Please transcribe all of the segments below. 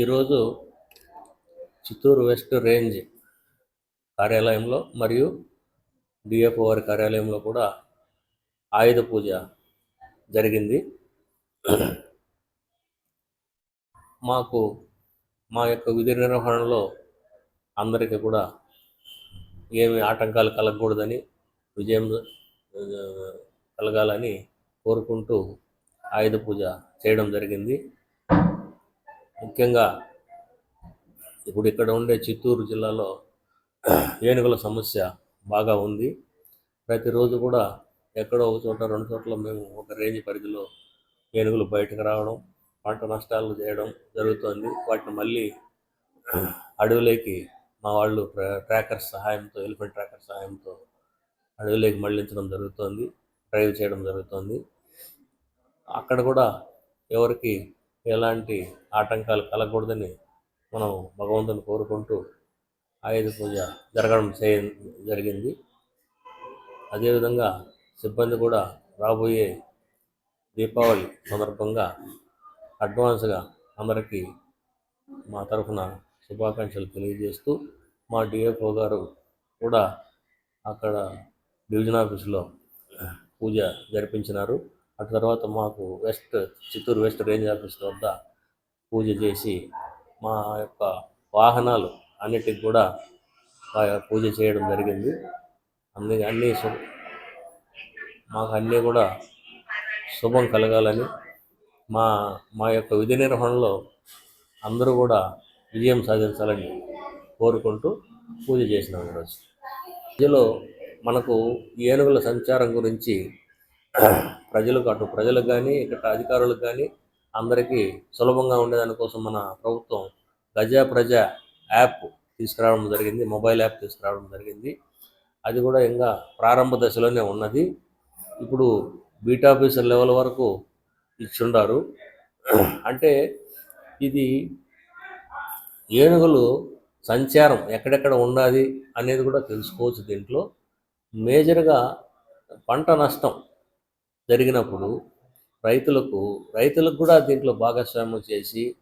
ఈరోజు Chittoor west range కార్యాలయంలో మరియు డిఎఫ్ఓ వారి కార్యాలయంలో కూడా ఆయుధ పూజ జరిగింది. మాకు మా యొక్క విధి నిర్వహణలో అందరికీ కూడా ఏమి ఆటంకాలు కలగకూడదని విజయం కలగాలని కోరుకుంటూ ఆయుధ పూజ చేయడం జరిగింది. ముఖ్యంగా ఇప్పుడు ఇక్కడ ఉండే చిత్తూరు జిల్లాలో ఏనుగుల సమస్య బాగా ఉంది. ప్రతిరోజు కూడా ఎక్కడో ఒక చోట రెండు చోట్ల మేము ఒక రేంజ్ పరిధిలో ఏనుగులు బయటకు రావడం పంట నష్టాలు చేయడం జరుగుతోంది. వాటిని మళ్ళీ అడవిలోకి మా వాళ్ళు ట్రా- సహాయంతో ఎలిఫెంట్ ట్రాకర్ సహాయంతో అడవిలోకి మళ్ళించడం జరుగుతోంది డ్రైవ్ చేయడం జరుగుతోంది. అక్కడ కూడా ఎవరికి ఎలాంటి ఆటంకాలు కలగకూడదని మనం భగవంతుని కోరుకుంటూ ఆయుధ పూజ జరగడం చేయ జరిగింది. అదేవిధంగా సిబ్బంది కూడా రాబోయే దీపావళి సందర్భంగా అడ్వాన్స్గా అందరికీ మా తరఫున శుభాకాంక్షలు తెలియజేస్తూ మా డిఎఫ్ఓ గారు కూడా అక్కడ డివిజన్ ఆఫీసులో పూజ జరిపించినారు. అటు తర్వాత మాకు west Chittoor west range office వద్ద పూజ చేసి మా యొక్క వాహనాలు అన్నిటికి కూడా పూజ చేయడం జరిగింది. అన్ని అన్ని మాకు అన్నీ కూడా శుభం కలగాలని మా మా యొక్క విధి నిర్వహణలో అందరూ కూడా విజయం సాధించాలని కోరుకుంటూ పూజ చేసినాం ఈరోజు. ప్రజలో మనకు ఏనుగుల సంచారం గురించి ప్రజలకు అటు ప్రజలకు కానీ ఇక్కడ అధికారులకు కానీ అందరికీ సులభంగా ఉండేదానికోసం మన ప్రభుత్వం గజా ప్రజ యాప్ తీసుకురావడం జరిగింది. మొబైల్ యాప్ తీసుకురావడం జరిగింది. అది కూడా ఇంకా ప్రారంభ దశలోనే ఉన్నది. ఇప్పుడు బీటా ఆఫీసర్ లెవెల్ వరకు ఇచ్చుండారు. అంటే ఇది ఏనుగులు సంచారం ఎక్కడెక్కడ ఉండాలి అనేది కూడా తెలుసుకోవచ్చు దీంట్లో. మేజర్గా పంట నష్టం జరిగినప్పుడు రైతులకు రైతులకు కూడా దీంట్లో భాగస్వామ్యం చేసి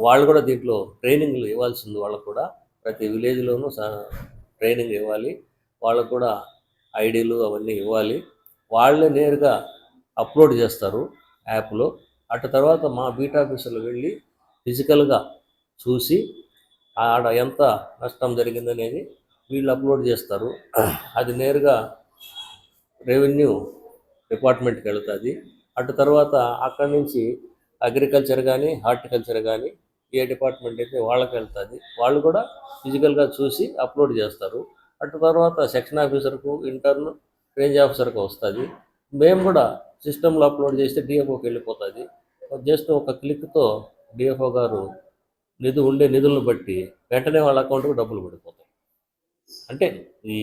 వాళ్ళు కూడా దీంట్లో ట్రైనింగ్లు ఇవ్వాల్సింది వాళ్ళకు కూడా. ప్రతి విలేజ్లోనూ స- ట్రైనింగ్ ఇవ్వాలి. వాళ్ళకు కూడా ఐడీలు అవన్నీ ఇవ్వాలి. వాళ్ళే నేరుగా అప్లోడ్ చేస్తారు యాప్లో. అటు తర్వాత మా బీట్ ఆఫీసర్లు వెళ్ళి ఫిజికల్గా చూసి ఆడ ఎంత నష్టం జరిగిందనేది వీళ్ళు అప్లోడ్ చేస్తారు. అది నేరుగా రెవెన్యూ డిపార్ట్మెంట్కి వెళుతుంది. అటు తర్వాత అక్కడి నుంచి అగ్రికల్చర్ కానీ హార్టికల్చర్ కానీ ఏ డిపార్ట్మెంట్ అయితే వాళ్ళకి వెళ్తుంది. వాళ్ళు కూడా ఫిజికల్గా చూసి అప్లోడ్ చేస్తారు. అటు తర్వాత సెక్షన్ ఆఫీసర్కు ఇంటర్న్ రేంజ్ ఆఫీసర్కు వస్తుంది. మేము కూడా సిస్టంలో అప్లోడ్ చేస్తే డిఎఫ్ఓకి వెళ్ళిపోతుంది. జస్ట్ ఒక క్లిక్తో డిఎఫ్ఓ గారు నిధు ఉండే నిధులను బట్టి వెంటనే వాళ్ళ అకౌంట్కు డబ్బులు పడిపోతాయి. అంటే ఈ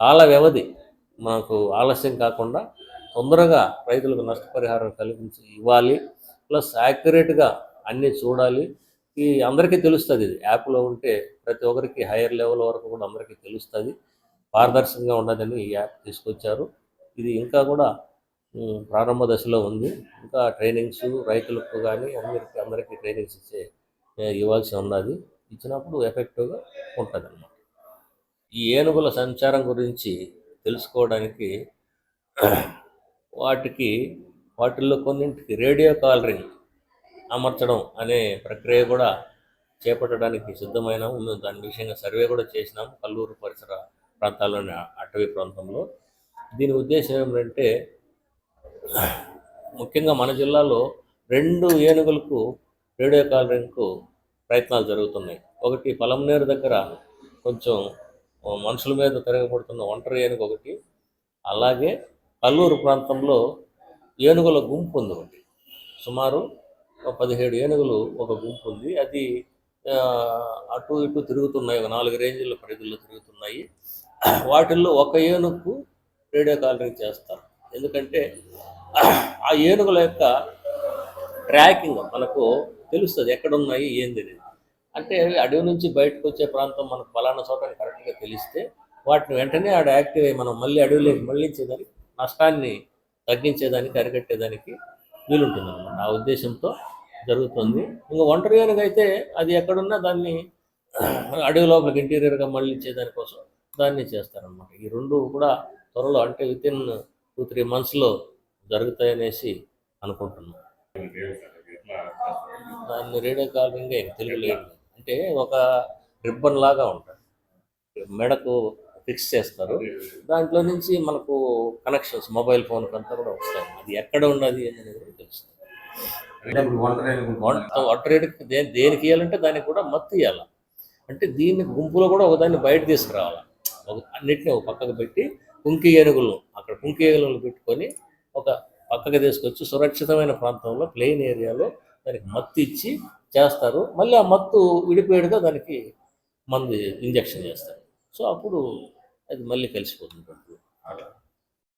కాల వ్యవధి మాకు ఆలస్యం కాకుండా తొందరగా రైతులకు నష్టపరిహారం కలిగించి ఇవ్వాలి. ప్లస్ యాక్యురేట్గా అన్నీ చూడాలి. ఈ అందరికీ తెలుస్తుంది ఇది. యాప్లో ఉంటే ప్రతి ఒక్కరికి హైయర్ లెవెల్ వరకు కూడా అందరికీ తెలుస్తుంది. పారదర్శకంగా ఉన్నదని ఈ యాప్ తీసుకొచ్చారు. ఇది ఇంకా కూడా ప్రారంభ దశలో ఉంది. ఇంకా ట్రైనింగ్స్ రైతులకు కానీ అందరికీ అందరికీ ట్రైనింగ్స్ ఇచ్చే ఇవ్వాల్సి ఉన్నది. ఇచ్చినప్పుడు ఎఫెక్టివ్గా ఉంటుంది అన్నమాట ఈ ఏనుగుల సంచారం గురించి తెలుసుకోవడానికి వాటికి వాటిల్లో కొన్నింటికి రేడియో కాలరింగ్ అమర్చడం అనే ప్రక్రియ కూడా చేపట్టడానికి సిద్ధమైనాము మేము దాని విషయంగా సర్వే కూడా చేసినాం కల్లూరు పరిసర ప్రాంతాల్లోని అటవీ ప్రాంతంలో. దీని ఉద్దేశం ఏమిటంటే ముఖ్యంగా మన జిల్లాలో రెండు ఏనుగులకు రేడియో కాలరింగ్కు ప్రయత్నాలు జరుగుతున్నాయి. ఒకటి పలంనేరు దగ్గర కొంచెం మనుషుల మీద తిరగబడుతున్న ఒంటరి ఏనుగు ఒకటి అలాగే కల్లూరు ప్రాంతంలో ఏనుగుల గుంపు ఉంది ఒకటి. సుమారు పదిహేడు ఏనుగులు ఒక గుంపు ఉంది. అది అటు ఇటు తిరుగుతున్నాయి. ఒక నాలుగు రేంజ్ల పరిధిలో తిరుగుతున్నాయి. వాటిల్లో ఒక ఏనుగుకు రేడియో కాలరింగ్ చేస్తారు. ఎందుకంటే ఆ ఏనుగుల యొక్క ట్రాకింగ్ మనకు తెలుస్తుంది. ఎక్కడ ఉన్నాయి ఏంది అంటే అడవి నుంచి బయటకు వచ్చే ప్రాంతం మనకు ఫలానా చోట కరెక్ట్గా తెలిస్తే వాటిని వెంటనే ఆడ యాక్టివ్ అయ్యి మనం మళ్ళీ అడవిలోకి మళ్ళించేదానికి నష్టాన్ని తగ్గించేదానికి అరికట్టేదానికి వీలుంటుంది అనమాట ఆ ఉద్దేశంతో జరుగుతుంది. ఇంకా ఒంటరిగానికి అయితే అది ఎక్కడున్నా దాన్ని అడవి లోపలికి ఇంటీరియర్గా మళ్ళించే దానికోసం దాన్ని చేస్తారనమాట ఈ రెండు కూడా త్వరలో అంటే విత్ ఇన్ టూ త్రీ మంత్స్లో జరుగుతాయనేసి అనుకుంటున్నాం. దాన్ని రేడియో కాలింగ్ తెలుగు లేదు. అంటే ఒక రిబ్బన్ లాగా ఉంటుంది. మెడకు ఫిక్స్ చేస్తారు. దాంట్లో నుంచి మనకు కనెక్షన్స్ మొబైల్ ఫోన్ అంతా కూడా వస్తాయి. అది ఎక్కడ ఉన్నది అనేది కూడా తెలుస్తుంది. వంట- ఒంటరిడికి దే దేనికి ఇవ్వాలంటే దానికి కూడా మత్తు ఇవ్వాలి అంటే దీన్ని గుంపులో కూడా ఒకదాన్ని బయట తీసుకురావాలి. ఒక అన్నిటిని ఒక పక్కకు పెట్టి కుంకి ఏనుగులు అక్కడ కుంకి ఏనుగులు పెట్టుకొని ఒక పక్కకు తీసుకొచ్చి సురక్షితమైన ప్రాంతంలో ప్లెయిన్ ఏరియాలో దానికి మత్తు ఇచ్చి చేస్తారు. మళ్ళీ ఆ మత్తు విడిపోయాడుగా దానికి మందు ఇంజెక్షన్ చేస్తారు. సో అప్పుడు అది మళ్ళీ కలిసిపోతుంది. అట్లా.